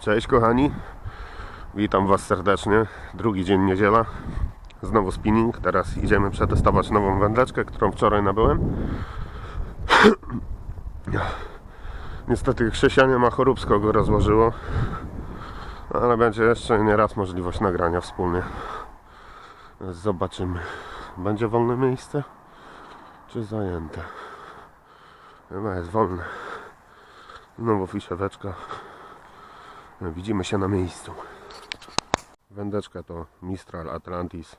Cześć kochani, witam Was serdecznie. Drugi dzień niedziela, znowu spinning. Teraz idziemy przetestować nową wędeczkę, którą wczoraj nabyłem. Niestety Krzysia nie ma, choróbsko go rozłożyło, ale będzie jeszcze nie raz możliwość nagrania wspólnie. Zobaczymy. Będzie wolne miejsce, czy zajęte? Chyba jest wolne. Znowu Widzimy się na miejscu. Wędeczka to Mistral Atlantis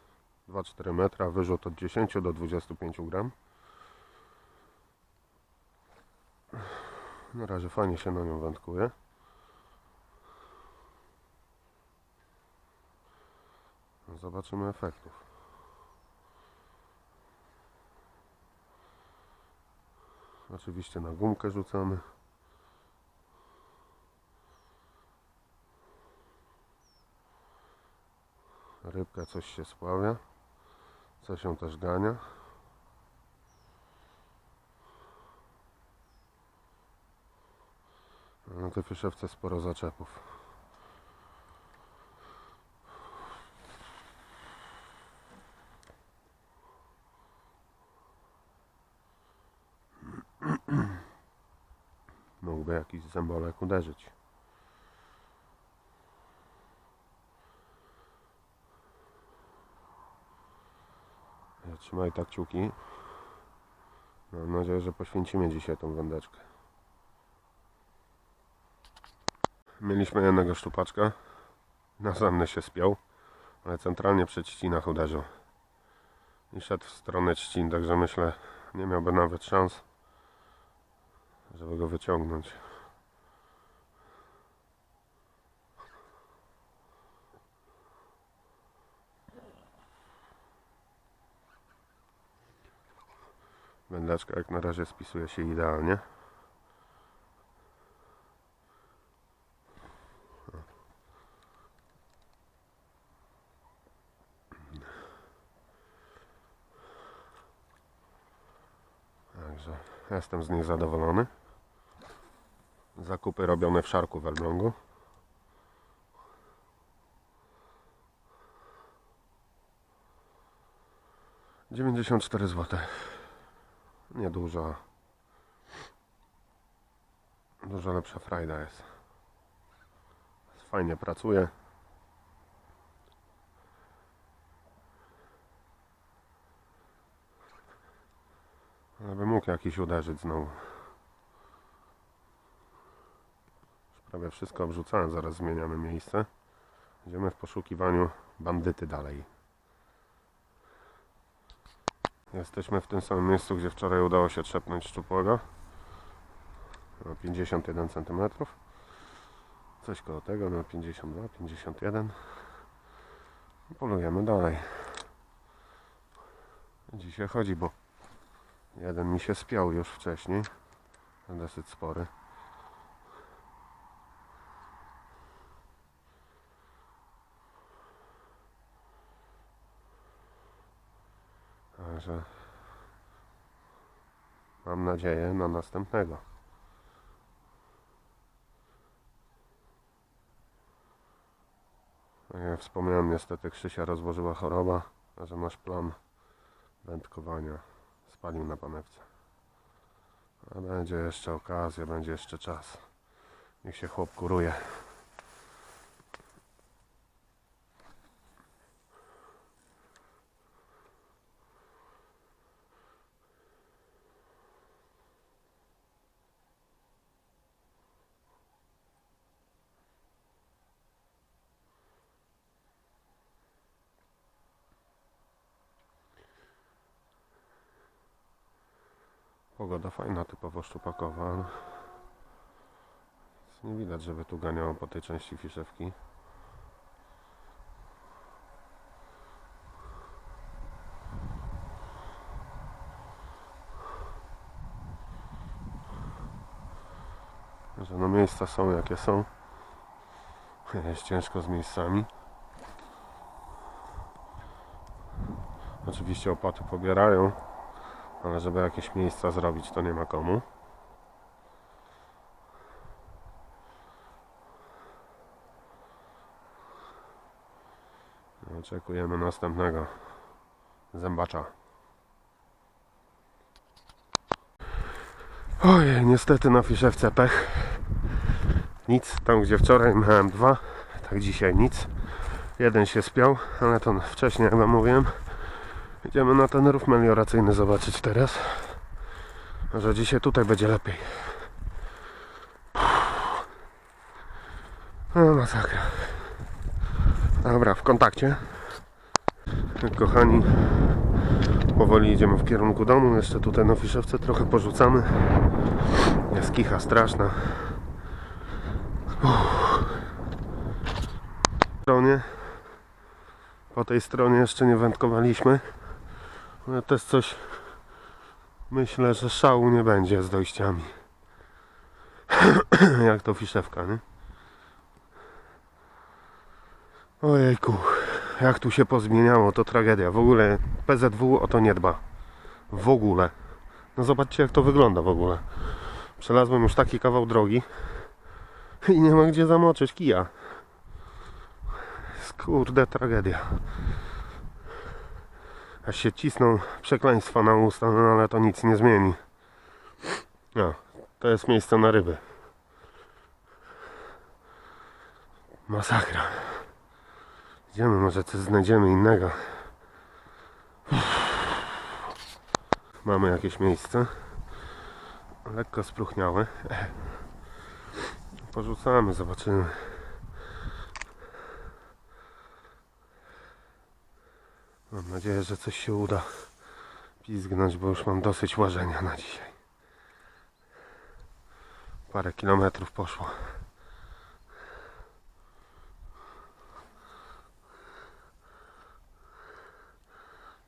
2,4 metra, wyrzut od 10 do 25 gram. Na razie fajnie się na nią wędkuje. Zobaczymy efektów. Oczywiście na gumkę rzucamy. Rybka coś się spławia. Coś się też gania. Na tej fiszewce sporo zaczepów. Mógłby jakiś zębolek uderzyć. Trzymaj tak kciuki. Mam nadzieję, że poświęcimy dzisiaj tą wędeczkę. Mieliśmy jednego szczupaczka. Następny się spiął, ale centralnie przy trzcinach uderzył. I szedł w stronę trzcin, także myślę, nie miałby nawet szans, żeby go wyciągnąć. Wędeczka jak na razie spisuje się idealnie. Także jestem z niej zadowolony. Zakupy robione w szarku w Elblągu. Dziewięćdziesiąt cztery złote. Nieduża. Dużo lepsza frajda jest. Fajnie pracuje. Żeby mógł jakiś uderzyć znowu. Już prawie wszystko obrzucałem, zaraz zmieniamy miejsce. Idziemy w poszukiwaniu bandyty dalej. Jesteśmy w tym samym miejscu, gdzie wczoraj udało się trzepnąć szczupłego. Na 51 cm. Coś koło tego, na 52, 51. Polujemy dalej. Dzisiaj chodzi, bo jeden mi się spiął już wcześniej. Dosyć spory. Mam nadzieję na następnego. Jak wspomniałem, niestety Krzysia rozłożyła choroba, a że nasz plan wędkowania spalił na panewce. A będzie jeszcze okazja, będzie jeszcze czas. Niech się chłop kuruje. Pogoda fajna, typowo szczupakowa. Nie widać, żeby tu ganiało po tej części fiszewki. Że no miejsca są jakie są. Jest ciężko z miejscami. Oczywiście opłaty pobierają ale żeby jakieś miejsca zrobić to nie ma komu. No, oczekujemy następnego zębacza. Ojej niestety na fiszewce pech. Nic, tam gdzie wczoraj miałem dwa tak dzisiaj nic. Jeden się spiał, ale to wcześniej jak wam mówiłem. Idziemy na ten rów melioracyjny zobaczyć teraz. Może dzisiaj tutaj będzie lepiej. No masakra. Dobra, w kontakcie. Kochani, powoli idziemy w kierunku domu. Jeszcze tutaj na Fiszewce trochę porzucamy. Jest kicha straszna. Uff. Po tej stronie jeszcze nie wędkowaliśmy. Ale też coś myślę, że szału nie będzie z dojściami. Jak to Fiszewka, nie? Ojejku, jak tu się pozmieniało, to tragedia. W ogóle PZW o to nie dba. W ogóle. No zobaczcie jak to wygląda w ogóle. Przelazłem już taki kawał drogi i nie ma gdzie zamoczyć kija. Skurde tragedia. Aż się cisną przekleństwa na usta, no ale to nic nie zmieni. No, to jest miejsce na ryby. Masakra. Idziemy, może coś znajdziemy innego. Mamy jakieś miejsce. Lekko spróchniałe. Porzucamy, zobaczymy. Mam nadzieję, że coś się uda pizgnąć, bo już mam dosyć łażenia na dzisiaj. Parę kilometrów poszło.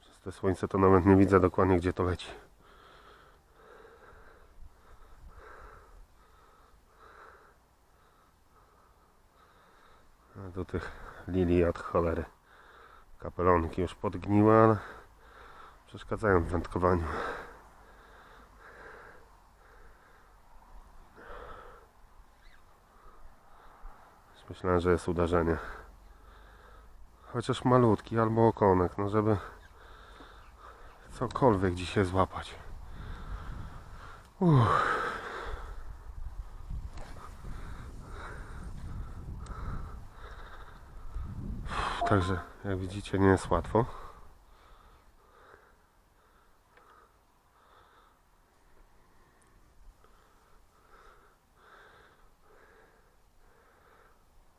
Przez te słońce to nawet nie widzę dokładnie gdzie to leci. A do tych lilii od cholery. Kapelonki już podgniły, ale przeszkadzają w wędkowaniu. Myślałem, że jest uderzenie. Chociaż malutki albo okonek, no żeby cokolwiek dzisiaj złapać. Uff. Także jak widzicie nie jest łatwo.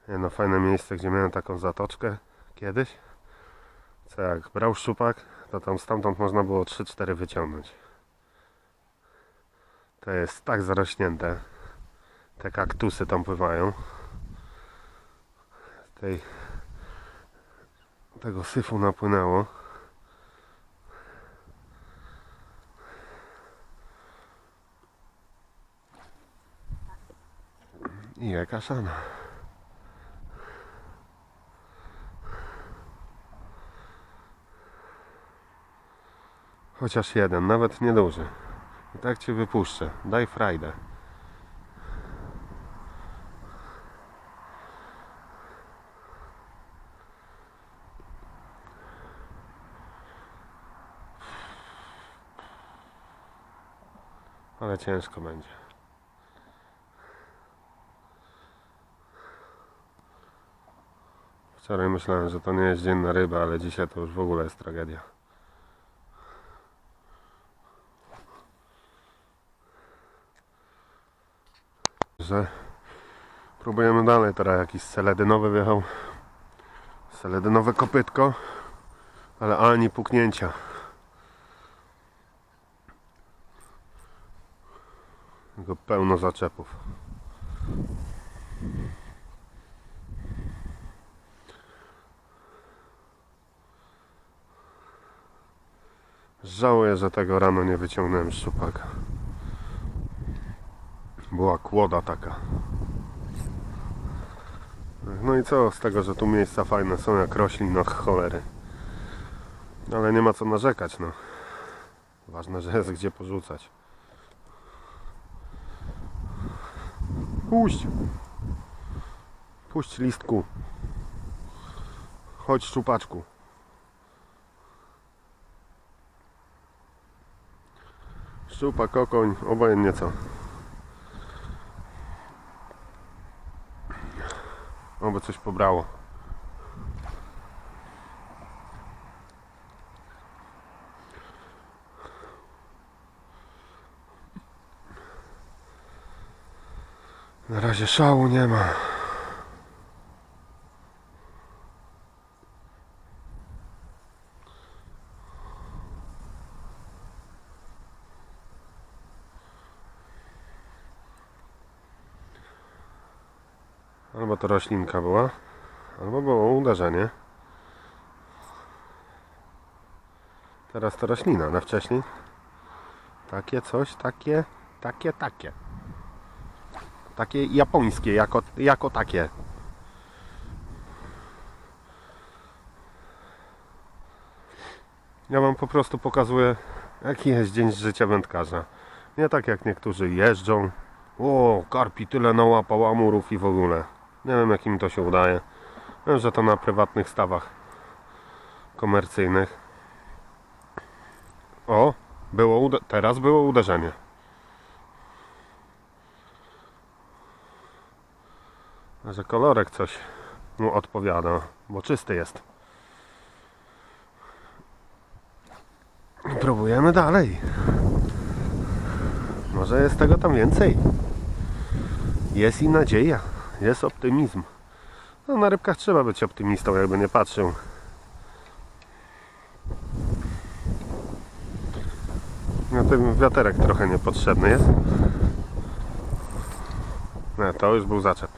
Jedno fajne miejsce, gdzie miałem taką zatoczkę kiedyś. Co jak brał szczupak, to tam stamtąd można było 3-4 wyciągnąć. To jest tak zarośnięte. Te kaktusy tam pływają. Tej tego syfu napłynęło. I jaka szana. Chociaż jeden, nawet nieduży. I tak cię wypuszczę. Daj frajdę. Ale ciężko będzie. Wczoraj myślałem, że to nie jest dzień na rybę, ale dzisiaj to już w ogóle jest tragedia. Że próbujemy dalej. Teraz jakiś seledynowy wjechał. Seledynowe kopytko, ale ani puknięcia. Pełno zaczepów. Żałuję, że tego rano nie wyciągnąłem szczupaka. Była kłoda taka. No i co z tego, że tu miejsca fajne są jak roślin od cholery. Ale nie ma co narzekać, no. Ważne, że jest gdzie porzucać. Puść! Puść listku. Chodź szczupaczku. Szczupak, okoń, obojętnie co. Oby coś pobrało. Na razie szału nie ma. Albo to roślinka była, albo było uderzenie. Teraz to roślina, ale wcześniej takie coś, takie, takie, takie. Takie japońskie, jako, jako takie. Ja wam po prostu pokazuję, jaki jest dzień z życia wędkarza. Nie tak jak niektórzy jeżdżą. O, karpi tyle nałapał amurów i w ogóle. Nie wiem, jak im to się udaje. Wiem, że to na prywatnych stawach komercyjnych. O, było teraz było uderzenie. Że kolorek coś mu odpowiada, bo czysty jest. Próbujemy dalej. Może jest tego tam więcej. Jest i nadzieja, jest optymizm. No, na rybkach trzeba być optymistą, jakby nie patrzył. No ten wiaterek trochę niepotrzebny jest. No, to już był zaczep.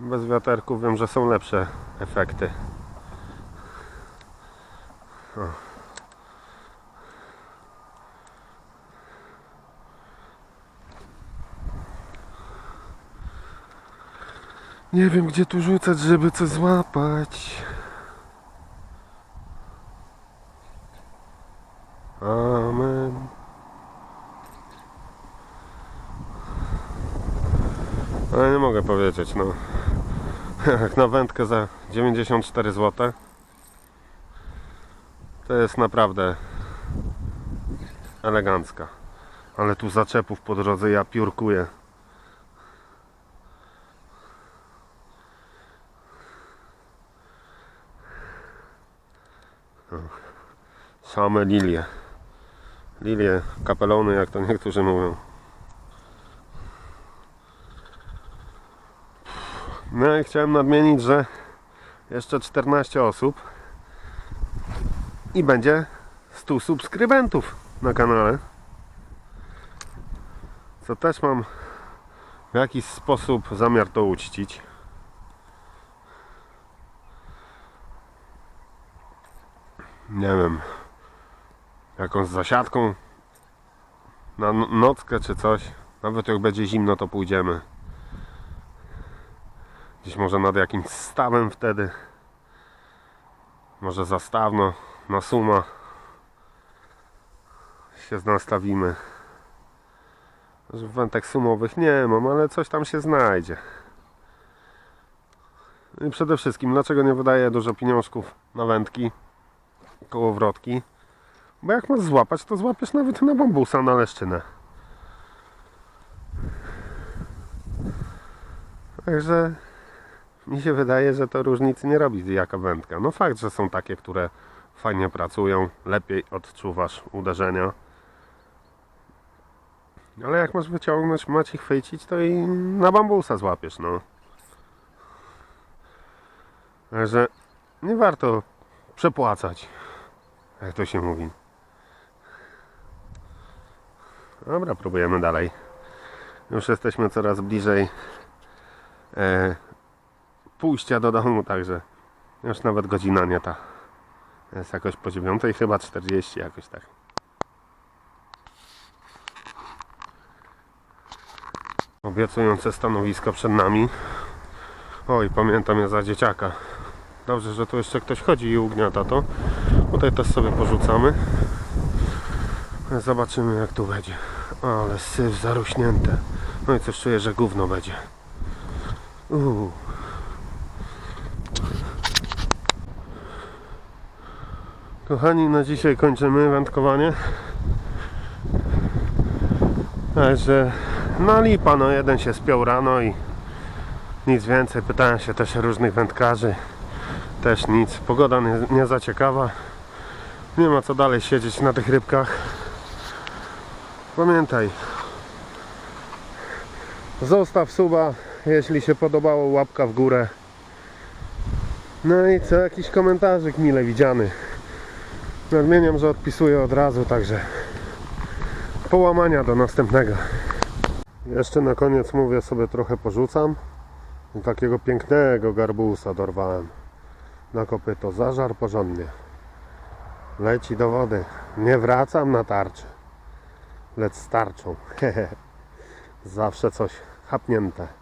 Bez wiaterków wiem, że są lepsze efekty. O. Nie wiem gdzie tu rzucać, żeby coś złapać. Ale nie mogę powiedzieć, no. Jak na wędkę za 94 zł to jest naprawdę elegancka. Ale tu zaczepów po drodze ja piórkuję. Same lilie. Lilie, kapelony, jak to niektórzy mówią. No i chciałem nadmienić, że jeszcze 14 osób i będzie 100 subskrybentów na kanale. Co też mam w jakiś sposób zamiar to uczcić. Nie wiem, jakąś zasiadką na no- nockę czy coś. Nawet jak będzie zimno, to pójdziemy. Gdzieś może nad jakimś stawem wtedy. Może zastawno, na suma się nastawimy. Wętek sumowych nie mam, ale coś tam się znajdzie. I przede wszystkim, dlaczego nie wydaję dużo pieniążków na wędki, kołowrotki? Bo jak masz złapać, to złapiesz nawet na bambusa, na leszczynę. Także mi się wydaje, że to różnicy nie robi jaka wędka. No fakt, że są takie, które fajnie pracują, lepiej odczuwasz uderzenia. Ale jak masz wyciągnąć, macie chwycić, to i na bambusa złapiesz, no. Także nie warto przepłacać, jak to się mówi. Dobra, próbujemy dalej. Już jesteśmy coraz bliżej e, pójścia do domu, także już nawet godzina nie ta. Jest jakoś po dziewiątej, chyba 40 jakoś tak. Obiecujące stanowisko przed nami. Oj, pamiętam je za dzieciaka. Dobrze, że tu jeszcze ktoś chodzi i ugniata to. Tutaj też sobie porzucamy. Zobaczymy jak tu będzie. Ale syf zarośnięte. No i coś czuję, że gówno będzie. Uuu. Kochani, na dzisiaj kończymy wędkowanie. Także no lipa, no jeden się spiął rano i nic więcej. Pytałem się też różnych wędkarzy. Też nic. Pogoda nie, nie za ciekawa. Nie ma co dalej siedzieć na tych rybkach. Pamiętaj. Zostaw suba, jeśli się podobało, łapka w górę. No i co, jakiś komentarzyk mile widziany. Nadmieniam, że odpisuję od razu, także połamania do następnego. Jeszcze na koniec mówię sobie trochę porzucam. I takiego pięknego garbusa dorwałem na kopyto. Zażar porządnie. Leci do wody. Nie wracam na tarczę. Lecz starczą. Zawsze coś chapnięte.